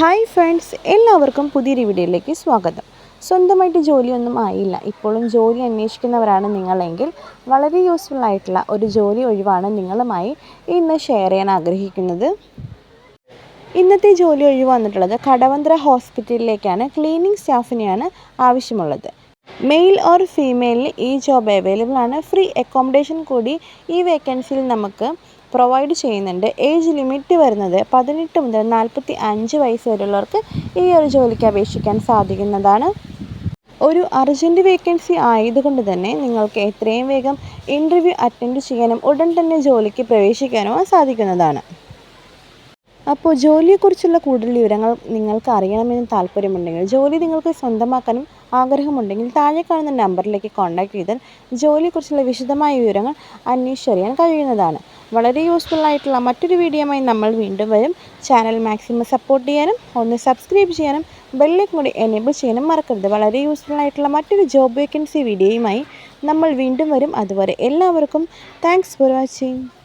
Hi friends എല്ലാവർക്കും പുതിയൊരു വീഡിയോയിലേക്ക് സ്വാഗതം. സ്വന്തമായിട്ട് ജോലിയൊന്നും ആയില്ല. ഇപ്പോഴും ജോലി അന്വേഷിക്കുന്നവരാണ് നിങ്ങളെങ്കിൽ വളരെ യൂസ്ഫുൾ ആയിട്ടുള്ള ഒരു ജോലി ഒഴിവാണ് നിങ്ങളുമായി ഇന്ന് ഷെയർ ചെയ്യാൻ ആഗ്രഹിക്കുന്നത്. ഇന്നത്തെ ജോലി ഒഴിവ് വന്നിട്ടുള്ളത് കടവന്ത്ര ഹോസ്പിറ്റലിലേക്കാണ് ക്ലീനിങ് സ്റ്റാഫിനെയാണ് ആവശ്യമുള്ളത്. മെയിൽ ഓർ ഫീമെയിലിന് ഈ ജോബ് അവൈലബിൾ ആണ്. ഫ്രീ അക്കോമഡേഷൻ കൂടി ഈ വേക്കൻസിയിൽ നമുക്ക് പ്രൊവൈഡ് ചെയ്യുന്നുണ്ട്. ഏജ് ലിമിറ്റ് വരുന്നത് പതിനെട്ട് മുതൽ നാൽപ്പത്തി അഞ്ച് വയസ്സ് വരെയുള്ളവർക്ക് ഈ ഒരു ജോലിക്ക് അപേക്ഷിക്കാൻ സാധിക്കുന്നതാണ്. ഒരു അർജന്റ് വേക്കൻസി ആയതുകൊണ്ട് തന്നെ നിങ്ങൾക്ക് എത്രയും വേഗം ഇന്റർവ്യൂ അറ്റൻഡ് ചെയ്യാനും ഉടൻ തന്നെ ജോലിക്ക് പ്രവേശിക്കാനും സാധിക്കുന്നതാണ്. അപ്പോൾ ജോലിയെക്കുറിച്ചുള്ള കൂടുതൽ വിവരങ്ങൾ നിങ്ങൾക്ക് അറിയണമെന്ന് താല്പര്യമുണ്ടെങ്കിൽ ജോലി നിങ്ങൾക്ക് സ്വന്തമാക്കാനും ആഗ്രഹമുണ്ടെങ്കിൽ താഴെ കാണുന്ന നമ്പറിലേക്ക് കോൺടാക്ട് ചെയ്താൽ ജോലിയെക്കുറിച്ചുള്ള വിശദമായ വിവരങ്ങൾ അന്വേഷിച്ചറിയാൻ കഴിയുന്നതാണ്. വളരെ യൂസ്ഫുൾ ആയിട്ടുള്ള മറ്റൊരു വീഡിയോയുമായി നമ്മൾ വീണ്ടും വരും. ചാനൽ മാക്സിമം സപ്പോർട്ട് ചെയ്യാനും ഒന്ന് സബ്സ്ക്രൈബ് ചെയ്യാനും ബെല്ലേക്ക് കൂടി എനേബിൾ ചെയ്യാനും മറക്കരുത്. വളരെ യൂസ്ഫുൾ ആയിട്ടുള്ള മറ്റൊരു ജോബ് വേക്കൻസി വീഡിയോയുമായി നമ്മൾ വീണ്ടും വരും. അതുവരെ എല്ലാവർക്കും താങ്ക്സ് ഫോർ വാച്ചിങ്